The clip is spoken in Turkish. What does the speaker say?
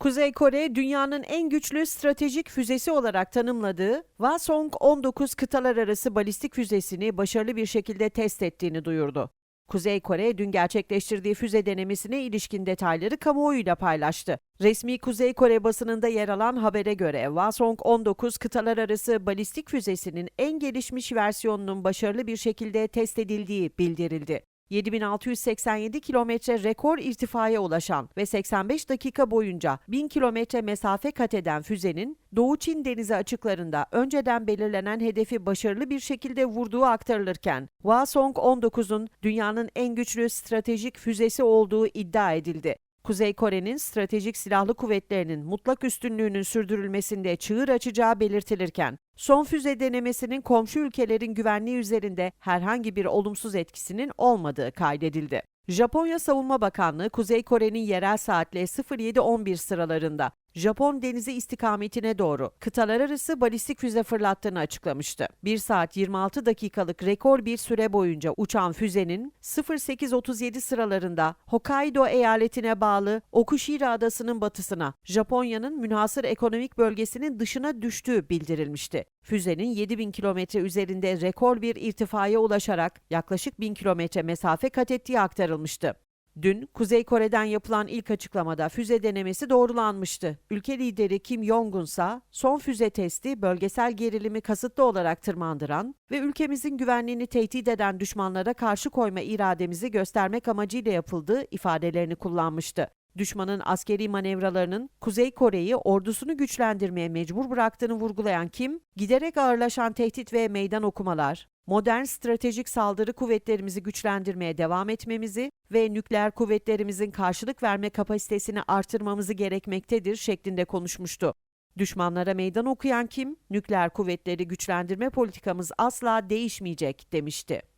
Kuzey Kore, dünyanın en güçlü stratejik füzesi olarak tanımladığı Hwasong-19 kıtalar arası balistik füzesini başarılı bir şekilde test ettiğini duyurdu. Kuzey Kore dün gerçekleştirdiği füze denemesine ilişkin detayları kamuoyuyla paylaştı. Resmi Kuzey Kore basınında yer alan habere göre Hwasong-19 kıtalar arası balistik füzesinin en gelişmiş versiyonunun başarılı bir şekilde test edildiği bildirildi. 7687 kilometre rekor irtifaya ulaşan ve 85 dakika boyunca 1000 kilometre mesafe kat eden füzenin Doğu Çin Denizi açıklarında önceden belirlenen hedefi başarılı bir şekilde vurduğu aktarılırken, Hwasong-19'un dünyanın en güçlü stratejik füzesi olduğu iddia edildi. Kuzey Kore'nin stratejik silahlı kuvvetlerinin mutlak üstünlüğünün sürdürülmesinde çığır açacağı belirtilirken, son füze denemesinin komşu ülkelerin güvenliği üzerinde herhangi bir olumsuz etkisinin olmadığı kaydedildi. Japonya Savunma Bakanlığı, Kuzey Kore'nin yerel saatle 07.11 sıralarında Japon denizi istikametine doğru kıtalar arası balistik füze fırlattığını açıklamıştı. 1 saat 26 dakikalık rekor bir süre boyunca uçan füzenin 08.37 sıralarında Hokkaido eyaletine bağlı Okushira adasının batısına, Japonya'nın münhasır ekonomik bölgesinin dışına düştüğü bildirilmişti. Füzenin 7000 kilometre üzerinde rekor bir irtifaya ulaşarak yaklaşık 1000 kilometre mesafe kat ettiği aktarılmıştı. Dün Kuzey Kore'den yapılan ilk açıklamada füze denemesi doğrulanmıştı. Ülke lideri Kim Jong-un ise son füze testi bölgesel gerilimi kasıtlı olarak tırmandıran ve ülkemizin güvenliğini tehdit eden düşmanlara karşı koyma irademizi göstermek amacıyla yapıldığı ifadelerini kullanmıştı. Düşmanın askeri manevralarının Kuzey Kore'yi ordusunu güçlendirmeye mecbur bıraktığını vurgulayan Kim, giderek ağırlaşan tehdit ve meydan okumalar, modern stratejik saldırı kuvvetlerimizi güçlendirmeye devam etmemizi ve nükleer kuvvetlerimizin karşılık verme kapasitesini artırmamızı gerekmektedir şeklinde konuşmuştu. Düşmanlara meydan okuyan Kim, nükleer kuvvetleri güçlendirme politikamız asla değişmeyecek demişti.